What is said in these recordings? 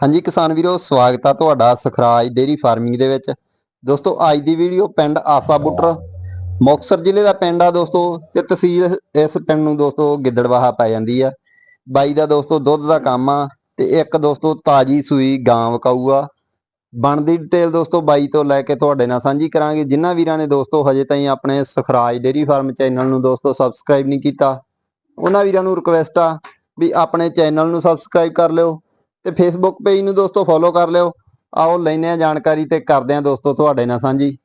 ਹਾਂਜੀ ਕਿਸਾਨ ਵੀਰੋ, ਸਵਾਗਤ ਆ ਤੁਹਾਡਾ ਸੁਖਰਾਜ ਡੇਰੀ ਫਾਰਮਿੰਗ ਦੇ ਵਿੱਚ। ਦੋਸਤੋ, ਅੱਜ ਦੀ ਵੀਡੀਓ ਪਿੰਡ ਆਸਾ ਬੁੱਟਰ, ਮੁਕਤਸਰ ਜ਼ਿਲ੍ਹੇ ਦਾ ਪਿੰਡ ਆ ਦੋਸਤੋ ਤੇ ਤਹਿਸੀਲ ਇਸ ਪਿੰਡ ਨੂੰ ਦੋਸਤੋ ਗਿੱਦੜਵਾਹਾ ਪੈ ਜਾਂਦੀ ਆ। ਬਾਈ ਦਾ ਦੋਸਤੋ ਦੁੱਧ ਦਾ ਕੰਮ ਆ ਤੇ ਇੱਕ ਦੋਸਤੋ ਤਾਜੀ ਸੂਈ ਗਾਂ ਵਕਾਊ ਆ। ਬਣਦੀ ਡਿਟੇਲ ਦੋਸਤੋ ਬਾਈ ਤੋਂ ਲੈ ਕੇ ਤੁਹਾਡੇ ਨਾਲ ਸਾਂਝੀ ਕਰਾਂਗੇ। ਜਿਨ੍ਹਾਂ ਵੀਰਾਂ ਨੇ ਦੋਸਤੋ ਹਜੇ ਤਾਈਂ ਆਪਣੇ ਸੁਖਰਾਜ ਡੇਰੀ ਫਾਰਮ ਚੈਨਲ ਨੂੰ ਦੋਸਤੋ ਸਬਸਕ੍ਰਾਈਬ ਨਹੀਂ ਕੀਤਾ, ਉਹਨਾਂ ਵੀਰਾਂ ਨੂੰ ਰਿਕਵੈਸਟ ਆ ਵੀ ਆਪਣੇ ਚੈਨਲ ਨੂੰ ਸਬਸਕ੍ਰਾਈਬ ਕਰ ਲਿਓ। ਤੇ ਫੇਸਬੁੱਕ ਪੇਜ ਨੂੰ ਦੋਸਤੋ ਫੋਲੋ ਕਰ ਲਿਓ। ਆਓ ਲੈਨੇ ਆ ਜਾਣਕਾਰੀ ਤੇ ਕਰਦੇ ਆ ਦੋਸਤੋ ਤੁਹਾਡੇ ਨਾਲ ਸਾਂਝੀ।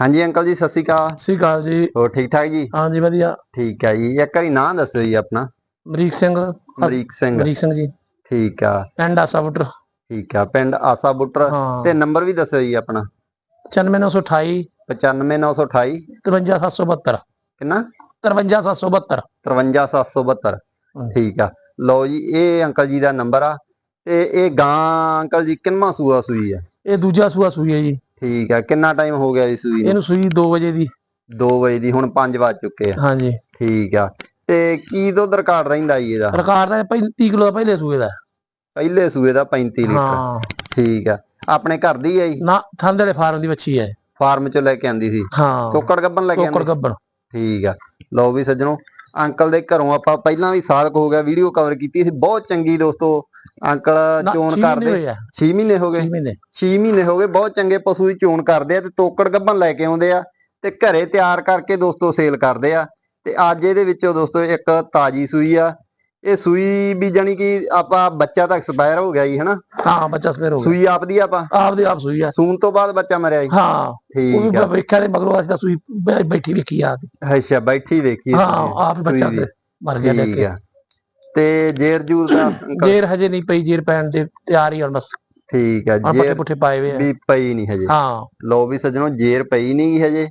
ਹਾਂਜੀ ਅੰਕਲ ਜੀ ਸਤਿ ਸ਼੍ਰੀ ਅਕਾਲ। ਸਤਿ ਸ਼੍ਰੀ ਅਕਾਲ ਜੀ। ਹੋਰ ਠੀਕ ਠਾਕ ਜੀ? ਹਾਂਜੀ ਵਧੀਆ। ਠੀਕ ਆ ਜੀ। ਇੱਕ ਵਾਰੀ ਨਾਂ ਦੱਸਿਓ ਜੀ ਆਪਣਾ। ਅਮਰੀਕ ਸਿੰਘ। ਅਮਰੀਕ ਸਿੰਘ। ਅਮਰੀਕ ਸਿੰਘ ਜੀ। ਠੀਕ ਆ। ਪਿੰਡ ਆਸਾ ਬੁੱਟਰ ਠੀਕ ਆ ਪਿੰਡ ਆਸਾ ਬੁੱਟਰ ਹਾਂ। ਤੇ ਨੰਬਰ ਵੀ ਦੱਸਿਓ ਜੀ ਆਪਣਾ। 94928 95928 53772 ਕਿੰਨਾ? 53772 53772 ਹਾਂਜੀ। ਠੀਕ ਆ। ਲਓ ਜੀ ਇਹ ਅੰਕਲ ਜੀ ਦਾ ਨੰਬਰ ਆ ਤੇ ਇਹ ਗਾਂ ਅੰਕਲ ਜੀ ਕਿੰਨਾ ਸੂਆ ਸੂਈ ਆ? ਇਹ ਦੂਜਾ ਸੂਆ ਸੂਈ ਹੈ ਜੀ। ਠੀਕ ਆ ਕਿੰਨਾ ਟਾਈਮ ਹੋ ਗਿਆ ਜੀ ਸੂਈ ਨੂੰ? ਇਹਨੂੰ ਸੂਈ 2 ਵਜੇ ਦੀ। 2 ਵਜੇ ਦੀ ਹੁਣ 5 ਵੱਜ ਚੁੱਕੇ ਆ। ਹਾਂਜੀ। ਠੀਕ ਆ ਤੇ ਕੀ ਦੁੱਧ ਰਿਕਾਰਡ ਰਹਿੰਦਾ ਜੀ ਇਹਦਾ? ਰਿਕਾਰਡ ਦਾ 35 ਕਿਲੋ ਦਾ ਪਹਿਲੇ ਸੂਏ ਦਾ। ਪਹਿਲੇ ਸੂਏ ਦਾ 35 ਲੀਟਰ। ਹਾਂ। ਠੀਕ ਆ ਆਪਣੇ ਘਰ ਦੀ ਹੈ ਜੀ? ਨਾ ਵਾਲੇ ਫਾਰਮ ਦੀ ਵੱਛੀ ਹੈ ਫਾਰਮ ਚੋਂ ਲੈ ਕੇ ਆਂਦੀ ਸੀ? ਹਾਂ। ਟੋਕੜ ਗੱਬਨ ਲੈ ਕੇ ਆਂਦੀ? ਗੱਬਣ। ਠੀਕ ਆ ਲਓ ਵੀ ਸੱਜਣੋ ਅੰਕਲ ਦੇ ਘਰੋਂ ਆਪਾਂ ਪਹਿਲਾਂ ਵੀ ਸਾਲ ਹੋ ਗਿਆ ਵੀਡੀਓ ਕਵਰ ਕੀਤੀ ਸੀ ਬਹੁਤ ਚੰਗੀ ਦੋਸਤੋ ਅੰਕਲ ਚੋਣ ਕਰਦੇ। ਹੋਏ ਆ। 6 ਮਹੀਨੇ ਹੋ ਗਏ। 6 ਮਹੀਨੇ। 6 ਮਹੀਨੇ ਹੋ ਗਏ ਬਹੁਤ ਚੰਗੇ ਪਸ਼ੂ ਦੀ ਚੋਣ ਕਰਦੇ ਆ ਤੇ ਤੋਕੜ ਗੱਭਣ ਲੈ ਕੇ ਆਉਂਦੇ ਆ ਤੇ ਘਰੇ ਤਿਆਰ ਕਰਕੇ ਦੋਸਤੋ ਸੇਲ ਕਰਦੇ ਆ। ਤੇ ਅੱਜ ਇਹਦੇ ਵਿੱਚੋਂ ਦੋਸਤੋ ਇੱਕ ਤਾਜੀ ਸੂਈ ਆ ਇਹ ਸੂਈ ਵੀ ਜਾਨੀ ਕਿ ਆਪਾਂ ਬੱਚਾ ਤਾਂ ਐਕਸਪਾਇਰ ਹੋ ਗਿਆ ਜੀ ਹਨਾ? ਹਾਂ ਬੱਚਾ ਸਵੇਰ ਹੋ ਗਿਆ। ਸੂਈ ਆਪਦੀ ਆਪਾਂ ਆਪ? ਦੇ ਆਪ ਸੂਈ ਆ। ਸੂਣ ਤੋਂ ਬਾਅਦ ਬੱਚਾ ਮਰਿਆ ਜੀ। ਹਾਂ ਉਹ ਵੀ ਠੀਕ ਆ। ਵੇਖਿਆ ਤੇ ਮਗਰੋਂ ਅਸੀਂ ਤਾਂ ਸੂਈ ਬੈ- ਬੈਠੀ ਵੇਖੀ ਆ ਅੱਛਾ ਬੈਠੀ ਵੇਖੀ ਹਾਂ ਆਪ ਬੱਚਾ ਸੂਈ ਦੀ। ਮਰ ਗਿਆ ਦੇਖ ਠੀਕ ਕੇ ਆ। ਤੇ ਜੇਰ ਜੂਰ ਦਾ ਅੰਕਲ? ਜੇਰ ਹਜੇ ਨਹੀਂ ਪਈ ਜੇਰ ਪੈਣ ਦੇ ਤਿਆਰ ਹੀ ਹੁਣ ਬਸ। ਠੀਕ ਆ ਆ ਪੱਠੇ ਜੇਰ ਪੁੱਠੇ ਪਾਏ ਹੋਏ ਆ। ਵੀ ਪਈ ਨਹੀਂ ਹਜੇ। ਹਾਂ। ਲੋ ਵੀ ਸੱਜਣੋ ਜੇਰ ਪਈ ਨਹੀਂ ਗੀ ਹਜੇ।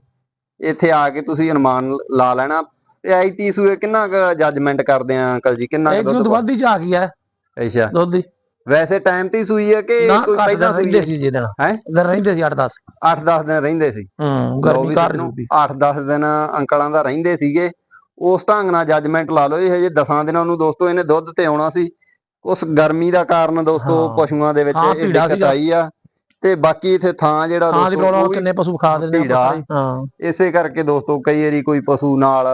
ਇੱਥੇ ਆ ਕੇ ਤੁਸੀਂ ਅਨੁਮਾਨ ਲਾ ਲੈਣਾ। ਤੇ ਆਈਟੀ ਸੂਏ ਕਿੰਨਾ ਕੁ ਜੱਜਮੈਂਟ ਕਰਦੇ ਆ ਅੰਕਲ ਜੀ? ਕਿੰਨਾ ਇਹ ਦੁੱਧ ਵੱਧ ਹੀ ਜਾ ਗਿਆ ਅੱਛਾ। ਦੁੱਧ ਦੀ ਵੈਸੇ ਟਾਈਮ ਤੇ ਸੂਈ ਹੈ ਕਿ ਕੋਈ ਪਹਿਲਾਂ ਰਹਿੰਦੇ ਸੀ ਜਿਹਦੇ ਨਾਲ। ਹੈਂ? ਦਿਨ ਰਹਿੰਦੇ ਸੀ 8-10 8-10 ਦਿਨ ਰਹਿੰਦੇ ਸੀ। ਹੂੰ ਗਰਮੀ ਕਰ ਜੂਗੀ 8-10 ਦਿਨ ਅੰਕਲਾਂ ਦਾ ਰਹਿੰਦੇ ਸੀਗੇ। ਉਸ ਢੰਗ ਨਾਲ ਜੱਜਮੈਂਟ ਲਾ ਲਓ। ਇਹ ਹਜੇ 10 ਦਿਨਾਂ ਨੂੰ ਦੋਸਤੋ ਇਹਨੇ ਦੁੱਧ ਤੇ ਆਉਣਾ ਸੀ। ਉਸ ਗਰਮੀ ਦਾ ਕਾਰਨ ਦੋਸਤੋ। ਪਸ਼ੂਆਂ ਦੇ ਵਿੱਚ ਇਹ ਦਿੱਕਤ। ਆਈ ਆ। ਤੇ ਬਾਕੀ ਇਥੇ ਥਾਂ ਜਿਹੜਾ ਦੋਸਤੋ ਕਿੰਨੇ ਪਸ਼ੂ ਖਾ ਦਿੰਦੇ ਆ। ਹਾਂ। ਇਸੇ ਕਰਕੇ ਦੋਸਤੋ ਕਈ ਵਾਰੀ ਕੋਈ ਪਸ਼ੂ ਨਾਲ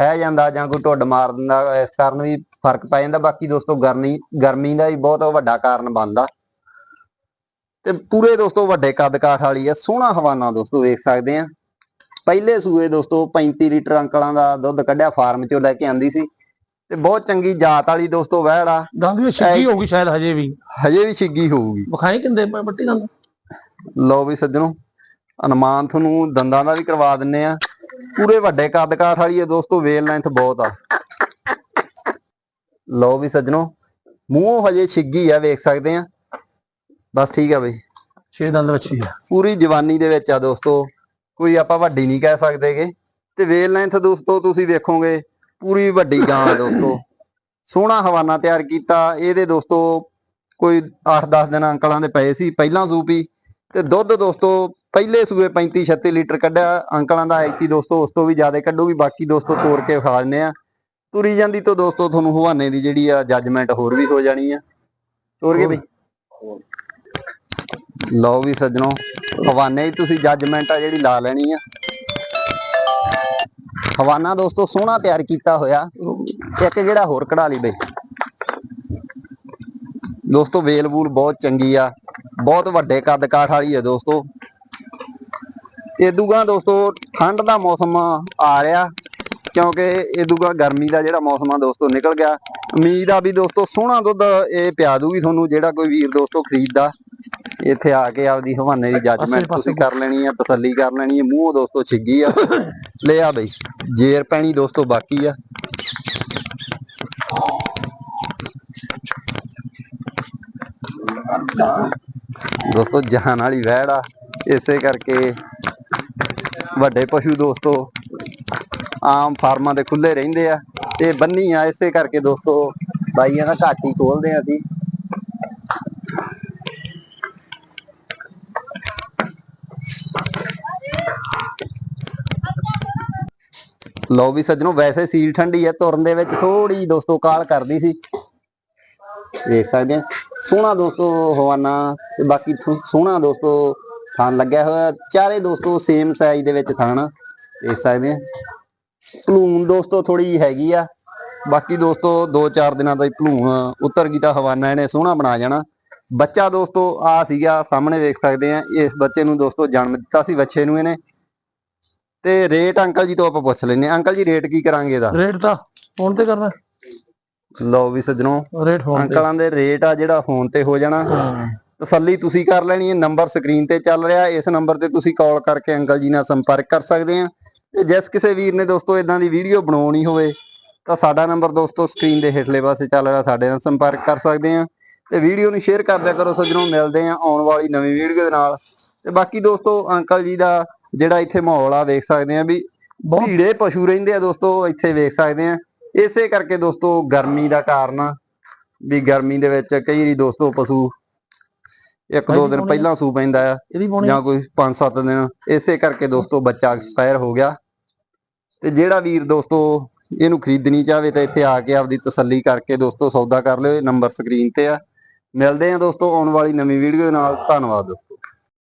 ਹੈ ਜਾਂਦਾ ਜਾਂ ਕੋਈ ਢੁੱਡ ਮਾਰ ਦਿੰਦਾ ਇਸ ਕਾਰਨ ਵੀ ਫ਼ਰਕ ਪੈ ਜਾਂਦਾ। ਬਾਕੀ ਦੋਸਤੋ ਗਰਮੀ ਗਰਮੀ ਦਾ ਵੀ ਬਹੁਤ ਵੱਡਾ ਕਾਰਨ ਬਣਦਾ। ਤੇ ਪੂਰੇ ਦੋਸਤੋ ਵੱਡੇ ਕੱਦ ਕਾਠ ਵਾਲੀ ਆ ਸੋਹਣਾ ਹਵਾਨਾ ਦੋਸਤੋ ਵੇਖ ਸਕਦੇ ਆ। ਪਹਿਲੇ ਸੂਏ ਦੋਸਤੋ 35 ਲੀਟਰ ਅੰਕਲਾਂ ਦਾ ਦੁੱਧ ਕੱਢਿਆ ਫਾਰਮ ਚੋਂ ਲੈ ਕੇ ਆਂਦੀ ਸੀ। ਤੇ ਬਹੁਤ ਚੰਗੀ ਜਾਤ ਵਾਲੀ ਦੋਸਤੋ ਵਹਿੜ ਆ। ਦੰਦ ਵੀ ਛਿੱਕੀ ਹੋਊਗੀ ਸ਼ਾਇਦ ਹਜੇ ਵੀ। ਹਜੇ ਵੀ ਛਿੱਗੀ ਹੋਊਗੀ। ਵਿਖਾਈ ਕਿੰਦੇ ਬੱਟੀ ਦੰਦ ਲਓ ਵੀ ਸੱਜਣੋ ਅਨੁਮਾਨ ਤੁਹਾਨੂੰ ਦੰਦਾਂ ਦਾ ਵੀ ਕਰਵਾ ਦਿੰਨੇ ਆ। ਪੂਰੇ ਵੱਡੇ ਕੱਦ ਕਾਠ ਵਾਲੀ ਹੈ ਦੋਸਤੋ ਵੇਲ ਲੈਂਥ ਬਹੁਤ ਆ। ਲਓ ਵੀ ਸੱਜਣੋ ਮੂੰਹੋਂ ਹਜੇ ਛਿੱਗੀ ਆ ਵੇਖ ਸਕਦੇ ਆ। ਬਸ ਠੀਕ ਆ ਬਈ। ਛੇ ਦੰਦ ਵੱਛੀ ਆ। ਪੂਰੀ ਜਵਾਨੀ ਦੇ ਵਿੱਚ ਆ ਦੋਸਤੋ ਕੋਈ ਆਪਾਂ ਵੱਡੀ ਨਹੀਂ ਕਹਿ ਸਕਦੇਗੇ ਤੇ ਵੇਲ ਲੈਂਥ ਦੋਸਤੋ ਤੁਸੀਂ ਵੇਖੋਗੇ ਪੂਰੀ ਵੱਡੀ ਗਾਂ ਆ ਦੋਸਤੋ। ਸੋਹਣਾ ਹਵਾਨਾ ਤਿਆਰ ਕੀਤਾ ਇਹਦੇ ਦੋਸਤੋ ਕੋਈ 8-10 ਦਿਨ ਅੰਕਲਾਂ ਦੇ ਪਏ ਸੀ ਪਹਿਲਾਂ ਸੂਪੀ ਤੇ ਦੁੱਧ ਦੋਸਤੋ ਪਹਿਲੇ ਸੂਏ 35-36 ਲੀਟਰ ਕੱਢਿਆ ਅੰਕਲਾਂ ਦਾ ਐਕਟੀ ਦੋਸਤੋ ਉਸ ਤੋਂ ਵੀ ਜ਼ਿਆਦਾ ਕੱਢੂਗੀ ਬਾਕੀ ਦੋਸਤੋ ਤੋੜ ਕੇ ਖਾ ਦਿੰਦੇ ਆ। ਤੁਰੀ ਜਾਂਦੀ ਤੋਂ ਦੋਸਤੋ ਤੁਹਾਨੂੰ ਹਵਾਨੇ ਦੀ ਜਿਹੜੀ ਆ ਜੱਜਮੈਂਟ ਹੋਰ ਵੀ ਹੋ ਜਾਣੀ ਆ। ਤੋੜ ਕੇ ਬਈ। ਲਓ ਵੀ ਸੱਜਣੋ ਹਵਾਨੇ ਦੀ ਤੁਸੀਂ ਜੱਜਮੈਂਟ ਆ ਜਿਹੜੀ ਲਾ ਲੈਣੀ ਆ। ਹਵਾਨਾ ਦੋਸਤੋ ਸੋਹਣਾ ਤਿਆਰ ਕੀਤਾ ਹੋਇਆ। ਇੱਕ ਜਿਹੜਾ ਹੋਰ ਕਢਾ ਲਈ ਬਈ। ਦੋਸਤੋ ਵੇਲ ਵੂਲ ਬਹੁਤ ਚੰਗੀ ਆ। ਬਹੁਤ ਵੱਡੇ ਕੱਦ ਕਾਠ ਵਾਲੀ ਹੈ ਦੋਸਤੋ। ਇਦੂਗਾ ਦੋਸਤੋ ਠੰਡ ਦਾ ਮੌਸਮ ਆ ਰਿਹਾ ਕਿਉਂਕਿ ਇਦੂਗਾ ਗਰਮੀ ਦਾ ਜਿਹੜਾ ਮੌਸਮ ਆ ਦੋਸਤੋ ਨਿਕਲ ਗਿਆ। ਉਮੀਦ ਆ ਵੀ ਦੋਸਤੋ ਸੋਹਣਾ ਦੁੱਧ ਇਹ ਪਿਆ ਦੂਗੀ ਤੁਹਾਨੂੰ ਜਿਹੜਾ ਕੋਈ ਵੀਰ ਦੋਸਤੋ ਖਰੀਦਦਾ ਇੱਥੇ ਆ ਕੇ ਆਪਦੀ ਹਵਾਨੇ ਦੀ ਜੱਜਮੈਂਟ ਤੁਸੀਂ ਕਰ ਲੈਣੀ ਆ ਤਸੱਲੀ ਕਰ ਲੈਣੀ ਆ ਮੂੰਹ ਦੋਸਤੋ ਛਿੱਗੀ ਆ। ਲੈ ਆ ਬਈ ਜੇਰ ਪੈਣੀ ਦੋਸਤੋ ਬਾਕੀ ਆ। ਦੋਸਤੋ ਜਹਾਨ ਵਾਲੀ ਵਹਿੜ ਆ ਇਸੇ ਕਰਕੇ ਵੱਡੇ ਪਸ਼ੂ ਦੋਸਤੋ, ਆਮ ਫਾਰਮਾਂ ਦੇ ਖੁੱਲੇ ਰਹਿੰਦੇ ਆ ਤੇ ਬੰਨੀ ਆ, ਇਸੇ ਕਰਕੇ ਦੋਸਤੋ ਬਾਈਆਂ ਦਾ ਘੱਟ ਹੀ ਖੋਲਦੇ ਆ ਅਸੀਂ। ਲਓ ਵੀ ਸੱਜਣੋ, ਵੈਸੇ ਸੀਲ ਠੰਡੀ ਹੈ ਤੁਰਨ ਦੇ ਵਿੱਚ ਥੋੜੀ ਦੋਸਤੋ ਕਾਲ ਕਰਦੀ ਸੀ। ਵੇਖ ਸਕਦੇ ਆ। ਸੋਹਣਾ ਦੋਸਤੋ ਹਵਾਨਾ, ਤੇ ਬਾਕੀ ਸੋਹਣਾ ਦੋਸਤੋ ਥਾਨ ਲੱਗਿਆ ਹੋਇਆ। ਚਾਰੇ ਦੋਸਤੋ ਸੇਮ ਸਾਈਜ਼ ਦੇ ਵਿੱਚ ਥਾਨ ਦੇਖ ਸਕਦੇ ਆ। ਭਲੂਣ ਦੋਸਤੋ ਥੋੜੀ ਹੈਗੀ ਆ। ਬਾਕੀ ਦੋਸਤੋ 2-4 ਦਿਨਾਂ ਦਾ ਹੀ ਭਲੂਣ ਉਤਰ ਗਈ ਤਾਂ ਹਵਾਨਾ ਇਹਨੇ ਸੋਹਣਾ ਬਣਾ ਜਾਣਾ। ਬੱਚਾ ਦੋਸਤੋ ਆ ਸੀਗਾ ਸਾਹਮਣੇ ਵੇਖ ਸਕਦੇ ਆ। ਇਸ ਬੱਚੇ ਨੂੰ ਦੋਸਤੋ ਜਨਮ ਦਿੱਤਾ ਸੀ ਬੱਚੇ ਨੂੰ ਇਹਨੇ। ਤੇ ਰੇਟ ਅੰਕਲ ਜੀ ਤੋਂ ਆਪਾਂ ਪੁੱਛ ਲੈਨੇ। ਅੰਕਲ ਜੀ ਰੇਟ ਕੀ ਕਰਾਂਗੇ ਇਹਦਾ? ਰੇਟ ਤਾਂ ਫੋਨ ਤੇ ਕਰਨਾ। ਲਓ ਵੀ ਸੱਜਣੋ ਰੇਟ ਫੋਨ ਅੰਕਲਾਂ ਦੇ ਰੇਟ ਆ ਜਿਹੜਾ ਫੋਨ ਤੇ ਹੋ ਜਾਣਾ। ਤਸੱਲੀ ਤੁਸੀਂ ਕਰ ਲੈਣੀ ਹੈ ਨੰਬਰ ਸਕਰੀਨ ਤੇ ਚੱਲ ਰਿਹਾ, ਇਸ ਨੰਬਰ ਤੇ ਤੁਸੀਂ ਕਾਲ ਕਰਕੇ ਅੰਕਲ ਜੀ ਨਾਲ ਸੰਪਰਕ ਕਰ ਸਕਦੇ ਆ ਤੇ ਜਿਸ ਕਿਸੇ ਵੀਰ ਨੇ ਦੋਸਤੋ ਇਦਾਂ ਦੀ ਵੀਡੀਓ ਬਣਾਉਣੀ ਹੋਵੇ, ਤਾਂ ਸਾਡਾ ਨੰਬਰ ਦੋਸਤੋ ਸਕਰੀਨ ਦੇ ਹੇਠਲੇ ਪਾਸੇ ਚੱਲ ਰਿਹਾ, ਸਾਡੇ ਨਾਲ ਸੰਪਰਕ ਕਰ ਸਕਦੇ ਆ ਤੇ ਵੀਡੀਓ ਨੂੰ ਸ਼ੇਅਰ ਕਰ ਕਰੋ ਸੱਜਣੋ, ਮਿਲਦੇ ਆ ਆਉਣ ਵਾਲੀ ਨਵੀਂ ਵੀਡੀਓ ਦੇ ਨਾਲ। ਤੇ ਬਾਕੀ ਦੋਸਤੋ ਅੰਕਲ ਜੀ ਦਾ ਜਿਹੜਾ ਇੱਥੇ ਮਾਹੌਲ ਆ, ਵੇਖ ਸਕਦੇ ਆ ਵੀ ਬਹੁਤ- ਭੀੜੇ ਪਸ਼ੂ ਰਹਿੰਦੇ ਆ ਦੋਸਤੋ, ਇੱਥੇ ਵੇਖ ਸਕਦੇ ਆ ਇਸੇ ਕਰਕੇ ਦੋਸਤੋ ਗਰਮੀ ਦਾ ਕਾਰਨ ਆ, ਵੀ ਗਰਮੀ ਦੇ ਵਿੱਚ ਕਈ ਵਾਰੀ ਦੋਸਤੋ ਪਸ਼ੂ ਇੱਕ ਦੋ ਦਿਨ? ਪਹਿਲਾਂ ਸੂ ਪੈਂਦਾ ਆ ਪਾਉਣੀ ਜਾਂ ਕੋਈ 5-7 ਦਿਨ ਇਸੇ ਕਰਕੇ ਦੋਸਤੋ ਬੱਚਾ ਐਕਸਪਾਇਰ ਹੋ ਗਿਆ ਤੇ ਜਿਹੜਾ ਵੀਰ ਦੋਸਤੋ ਇਹਨੂੰ ਖਰੀਦਣੀ ਚਾਹਵੇ ਤਾਂ ਇੱਥੇ ਆ ਕੇ ਆਪਦੀ ਤਸੱਲੀ ਕਰਕੇ ਦੋਸਤੋ ਸੌਦਾ ਕਰ ਲਿਓ ਇਹ ਨੰਬਰ ਸਕਰੀਨ ਤੇ ਆ ਮਿਲਦੇ ਆ ਦੋਸਤੋ ਆਉਣ ਵਾਲੀ ਨਵੀਂ ਵੀਡੀਓ ਦੇ ਨਾਲ ਧੰਨਵਾਦ